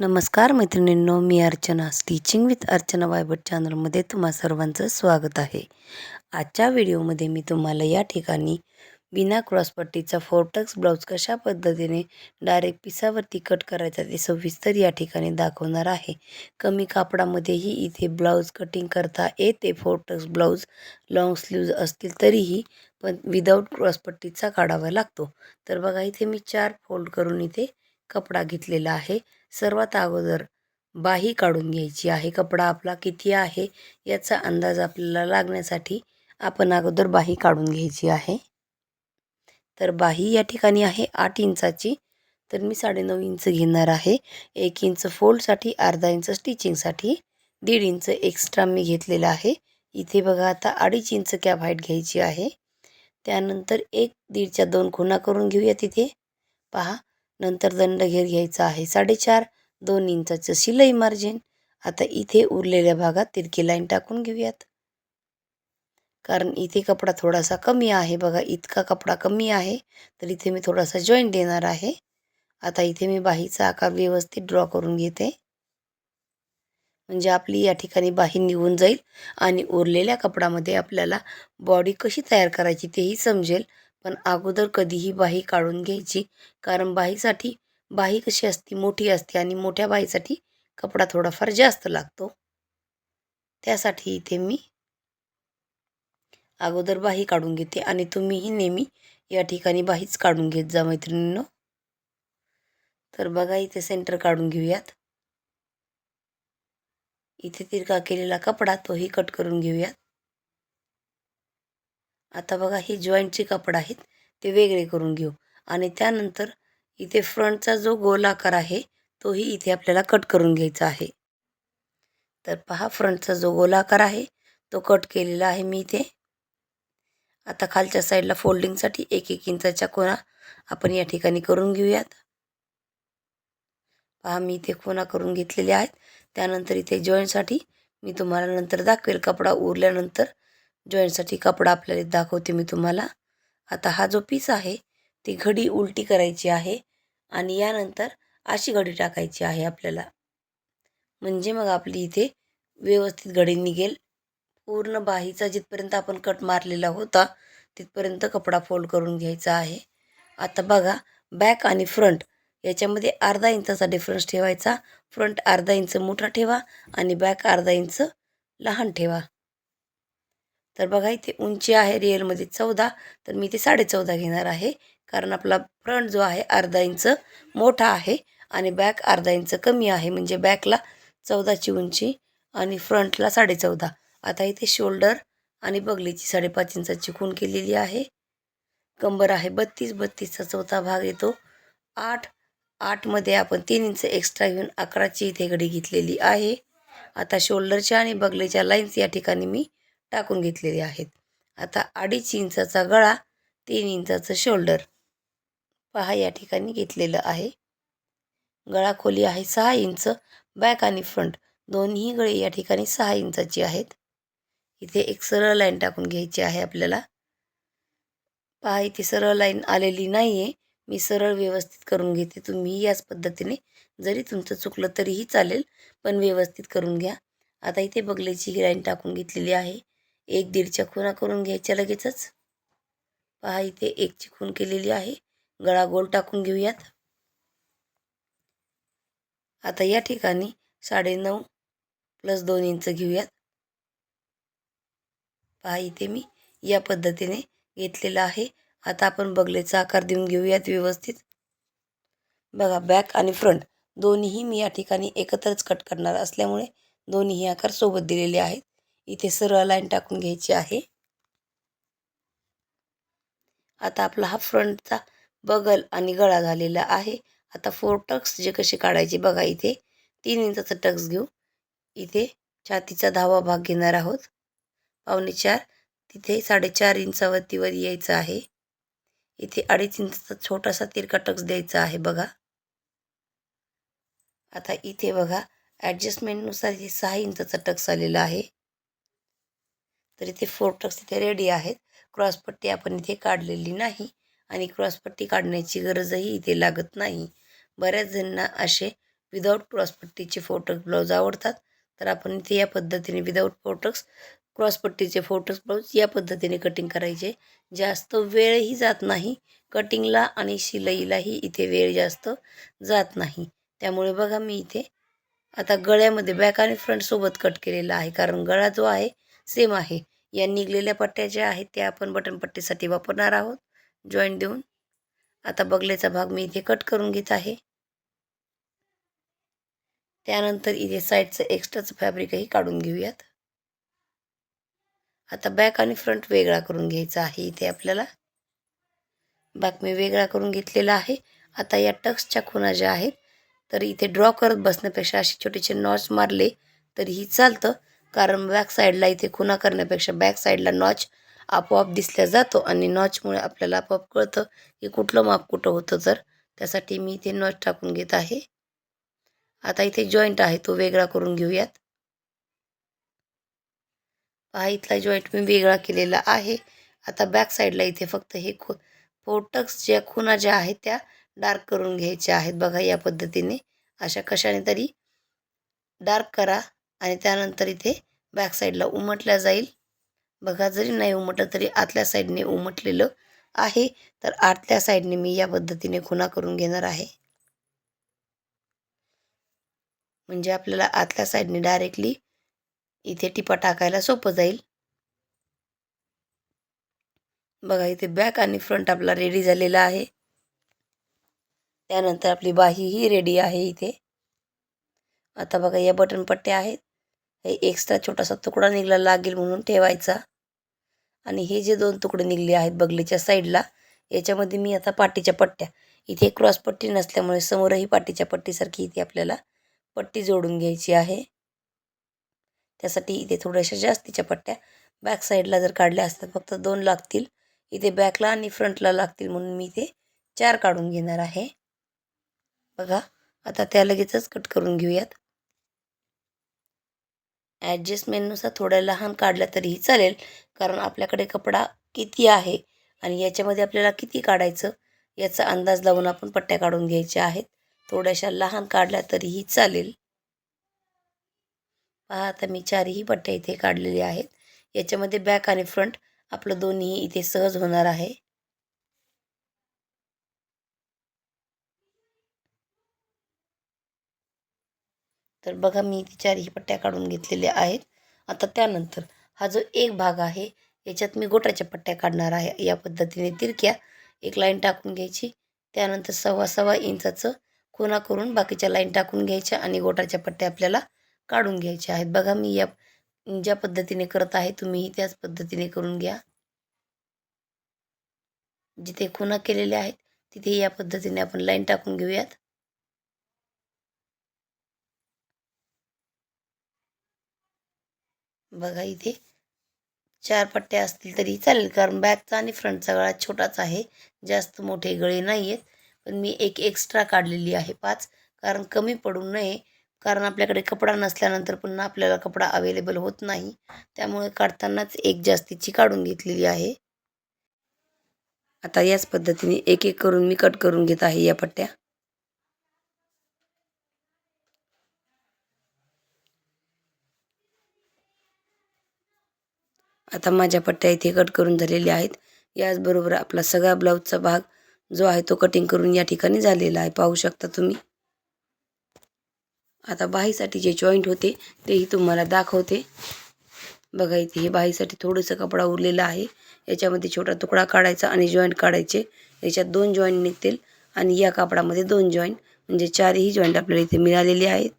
नमस्कार मैत्रिणींनो मी अर्चना. स्टिचिंग विथ अर्चना वायबट चॅनलमध्ये तुम्हा सर्वांचं स्वागत आहे. आजच्या व्हिडिओमध्ये मी तुम्हाला या ठिकाणी बिना क्रॉसपट्टीचा फोर्टक्स ब्लाऊज कशा पद्धतीने डायरेक्ट पिसावरती कट करायचा ते सविस्तर या ठिकाणी दाखवणार आहे. कमी कापडामध्येही इथे ब्लाऊज कटिंग करता येते. फोर्टक्स ब्लाऊज लॉंग स्लीव्ज असतील तरीही पण विदाऊट क्रॉसपट्टीचा काढावा लागतो. तर बघा इथे मी चार फोल्ड करून इथे कपडा घेतलेला आहे. सर्वात अगोदर बाही काढून घ्यायची आहे. कपडा आपला किती आहे याचा अंदाज आपल्याला लागण्यासाठी आपण अगोदर बाही काढून घ्यायची आहे. तर बाही या ठिकाणी आहे आठ इंचाची. तर मी साडेनऊ इंच घेणार आहे. एक इंच फोल्डसाठी अर्धा इंच स्टिचिंगसाठी दीड इंच एक्स्ट्रा मी घेतलेला आहे. इथे बघा आता अडीच इंच कॅप हाईट घ्यायची आहे. त्यानंतर एक दीडच्या दोन खुणा करून घेऊया तिथे. पहा नंतर दंड घेर घ्यायचा आहे. साडेचार दोन इंचाचं शिलाई मार्जिन आता इथे उरलेल्या भागात तिरकी लाईन टाकून घेऊयात. कारण इथे कपडा थोडासा कमी आहे. बघा इतका कपडा कमी आहे तर इथे मी थोडासा जॉईंट देणार आहे. आता इथे मी बाहीचा आकार व्यवस्थित ड्रॉ करून घेते. म्हणजे आपली या ठिकाणी बाही निघून जाईल आणि उरलेल्या कपडामध्ये आपल्याला बॉडी कशी तयार करायची तेही समजेल. पण अगोदर कधीही बाही काढून घ्यायची. कारण बाहीसाठी बाही कशी असती? मोठी असते आणि मोठ्या बाहीसाठी कपडा थोडाफार जास्त लागतो. त्यासाठी इथे मी अगोदर बाही काढून घेते आणि तुम्हीही नेहमी या ठिकाणी बाहीच काढून घेत जा मैत्रिणींनो. तर बघा इथे सेंटर काढून घेऊयात. इथे तिरका केलेला कपडा तोही कट करून घेऊयात. आता बघा हे जॉईंटचे कापड आहेत ते वेगळे करून घेऊ. आणि त्यानंतर इथे फ्रंटचा जो गोलाकार आहे तोही इथे आपल्याला कट करून घ्यायचा आहे. तर पहा फ्रंटचा जो गोलाकार आहे तो कट केलेला आहे मी इथे. आता खालच्या साईडला फोल्डिंगसाठी एक एक इंचाच्या कोणा आपण या ठिकाणी करून घेऊयात. पहा मी इथे कोणा करून घेतलेले आहेत. त्यानंतर इथे जॉईंटसाठी मी तुम्हाला नंतर दाखवेल कपडा उरल्यानंतर जॉईंटसाठी कपडा आपल्याला दाखवते मी तुम्हाला. आता हा जो पीस आहे ती घडी उलटी करायची आहे आणि यानंतर अशी घडी टाकायची आहे आपल्याला. म्हणजे मग आपली इथे व्यवस्थित घडी निघेल. पूर्ण बाहीचा जिथपर्यंत आपण कट मारलेला होता तिथपर्यंत कपडा फोल्ड करून घ्यायचा आहे. आता बघा बॅक आणि फ्रंट याच्यामध्ये अर्धा इंचाचा डिफरन्स ठेवायचा. फ्रंट अर्धा इंच मोठा ठेवा आणि बॅक अर्धा इंच लहान ठेवा. तर बघा इथे उंची आहे रिअलमध्ये चौदा तर मी इथे साडेचौदा घेणार आहे. कारण आपला फ्रंट जो आहे अर्धा इंच मोठा आहे आणि बॅक अर्धा इंच कमी आहे. म्हणजे बॅकला चौदाची उंची आणि फ्रंटला साडेचौदा. आता इथे शोल्डर आणि बगलीची साडेपाच इंचाची खून केलेली आहे. कंबर आहे बत्तीस बत्तीसचा चौथा भाग येतो. आठ आठमध्ये आपण तीन इंच एक्स्ट्रा घेऊन अकराची इथे घडी घेतलेली आहे. आता शोल्डरच्या आणि बगलेच्या लाईन्स या ठिकाणी मी टाकून घेतलेले आहेत. आता अडीच इंचाचा गळा तीन इंचाचं शोल्डर. पहा या ठिकाणी घेतलेलं आहे. गळा खोली आहे सहा इंच बॅक आणि फ्रंट दोन्ही गळे या ठिकाणी सहा इंचाची आहेत. इथे एक सरळ लाईन टाकून घ्यायची आहे आपल्याला. पहा इथे सरळ लाईन आलेली नाही आहे मी सरळ व्यवस्थित करून घेते. तुम्ही याच पद्धतीने जरी तुमचं चुकलं तरीही चालेल पण व्यवस्थित करून घ्या. आता इथे बगलेची ही लाईन टाकून घेतलेली आहे. एक दीडच्या खुणा करून घ्यायच्या लगेचच. पहा इथे एकची खून केलेली आहे. गळा गोल टाकून घेऊयात. आता या ठिकाणी साडेनऊ प्लस दोन इंच घेऊयात. पहा इथे मी या पद्धतीने घेतलेला आहे. आता आपण बगलेचा आकार देऊन घेऊयात व्यवस्थित. बघा बॅक आणि फ्रंट दोन्हीही मी या ठिकाणी एकत्रच कट करणार असल्यामुळे दोन्हीही आकार सोबत दिलेले आहेत. इथे सरळ लाईन टाकून घ्यायची आहे. आता आपला हा फ्रंटचा बगल आणि गळा झालेला आहे. आता फोर टक्स जे कसे काढायचे बघा इथे. तीन इंचाचा टक्स घेऊ. इथे छातीचा दहावा भाग घेणार आहोत. पावणे चार. तिथे साडेचार इंचावरती वर यायचं आहे. इथे अडीच इंचाचा छोटासा तिरका टक्स द्यायचा आहे बघा. आता इथे बघा ॲडजस्टमेंटनुसार इथे सहा इंचाचा टक्स आलेला आहे. तर इथे फोर टक्स इथे रेडी आहेत. क्रॉसपट्टी आपण इथे काढलेली नाही आणि क्रॉसपट्टी काढण्याची गरजही इथे लागत नाही. बऱ्याच जणांना असे विदाऊट क्रॉसपट्टीचे फोटक्स ब्लाऊज आवडतात. तर आपण इथे या पद्धतीने विदाऊट फोटक्स क्रॉसपट्टीचे फोटक्स ब्लाऊज या पद्धतीने कटिंग करायचे. जास्त वेळही जात नाही. कटिंगला आणि शिलाईलाही इथे वेळ जास्त जात नाही. त्यामुळे बघा मी इथे आता गळ्यामध्ये बॅक आणि फ्रंटसोबत कट केलेला आहे. कारण गळा जो आहे सेम आहे. या निघलेल्या पट्ट्या ज्या आहेत त्या आपण बटन पट्टीसाठी वापरणार आहोत. जॉईंट देऊन. आता बगलेचा भाग मी इथे कट करून घेत आहे. त्यानंतर इथे साईडचं एक्स्ट्राचं फॅब्रिकही काढून घेऊयात. आता बॅक आणि फ्रंट वेगळा करून घ्यायचा आहे इथे आपल्याला. बॅक मी वेगळा करून घेतलेला आहे. आता या टक्सच्या खुणा ज्या आहेत तर इथे ड्रॉ करत बसण्यापेक्षा असे छोटेसे नॉच मारले तरीही चालतं. कारण बॅक साईडला इथे खुणा करण्यापेक्षा बॅक साईडला नॉच आपोआप दिसल्या जातो आणि नॉचमुळे आपल्याला आपोआप कळतं की कुठलं माप कुठं होतं तर त्यासाठी मी इथे नॉच टाकून घेत आहे. आता इथे जॉईंट आहे तो वेगळा करून घेऊयात. पहा इथला जॉईंट मी वेगळा केलेला आहे. आता बॅक साईडला इथे फक्त हे खो फोटक्स ज्या खुणा ज्या आहेत त्या डार्क करून घ्यायच्या आहेत. बघा या पद्धतीने अशा कशाने तरी डार्क करा. आणि त्यानंतर इथे बॅक साईडला उमटल्या जाईल. बघा जरी नाही उमटलं तरी आतल्या साईडने उमटलेलं आहे. तर आतल्या साईडने मी या पद्धतीने खुणा करून घेणार आहे. म्हणजे आपल्याला आतल्या साईडने डायरेक्टली इथे टिपा टाकायला सोपं जाईल. बघा इथे बॅक आणि फ्रंट आपला रेडी झालेला आहे. त्यानंतर आपली बाही ही रेडी आहे इथे. आता बघा या बटन पट्ट्या आहेत. हे एक्स्ट्रा छोटासा तुकडा निघला लागेल म्हणून ठेवायचा. आणि हे जे दोन तुकडे निघले आहेत बगलीच्या साईडला याच्यामध्ये मी आता पाटीच्या पट्ट्या. इथे क्रॉस पट्टी नसल्यामुळे समोरही पाटीच्या पट्टीसारखी इथे आपल्याला पट्टी जोडून घ्यायची आहे. त्यासाठी इथे थोड्याशा जास्तीच्या पट्ट्या बॅक साईडला जर काढल्या असतात फक्त दोन लागतील. इथे बॅकला आणि फ्रंटला लागतील म्हणून मी इथे चार काढून घेणार आहे. बघा आता त्या लगेचच कट करून घेऊयात. ॲडजस्टमेंटनुसार थोड्या लहान काढल्या तरीही चालेल कारण आपल्याकडे कपडा किती आहे आणि याच्यामध्ये आपल्याला किती काढायचं याचा अंदाज लावून आपण पट्ट्या काढून घ्यायच्या आहेत. थोड्याशा लहान काढल्या तरीही चालेल. पहा आता मी चारही पट्ट्या इथे काढलेल्या आहेत. याच्यामध्ये बॅक आणि फ्रंट आपलं दोन्ही इथे सहज होणार आहे. तर बघा मी इथे चारही पट्ट्या काढून घेतलेल्या आहेत. आता त्यानंतर हा जो एक भाग आहे याच्यात मी गोटाच्या पट्ट्या काढणार आहे. या पद्धतीने तिरक्या एक लाईन टाकून घ्यायची. त्यानंतर सव्वा सव्वा इंचाचं खुणा करून बाकीच्या लाईन टाकून घ्यायच्या आणि गोटाच्या पट्ट्या आपल्याला काढून घ्यायच्या आहेत. बघा मी या ज्या पद्धतीने करत आहे तुम्हीही त्याच पद्धतीने करून घ्या. जिथे खुणा केलेल्या आहेत तिथे या पद्धतीने आपण लाईन टाकून घेऊयात. बघा इथे. चार पट्ट्या असतील तरी चालेल कारण बॅकचा आणि फ्रंटचा गळा छोटाच आहे. जास्त मोठे गळे नाही आहेत पण मी एक एक्स्ट्रा काढलेली आहे पाच कारण कमी पडू नये. कारण आपल्याकडे कपडा नसल्यानंतर पुन्हा आपल्याला कपडा अवेलेबल होत नाही. त्यामुळे काढतानाच एक जास्तीची काढून घेतलेली आहे. आता याच पद्धतीने एक एक करून मी कट करून घेत आहे या पट्ट्या. आता माझ्या पट्ट्या इथे कट करून झालेल्या आहेत. याचबरोबर आपला सगळा ब्लाऊजचा भाग जो आहे तो कटिंग करून या ठिकाणी झालेला आहे. पाहू शकता तुम्ही. आता बाहीसाठी जे जॉईंट होते तेही तुम्हाला दाखवते. बघा इथे हे बाहीसाठी थोडंसं कपडा उरलेला आहे. याच्यामध्ये छोटा तुकडा काढायचा आणि जॉईंट काढायचे. याच्यात दोन जॉईंट निघतील आणि या कापडामध्ये दोन जॉईंट म्हणजे चारही जॉईंट आपल्याला इथे मिळालेले आहेत.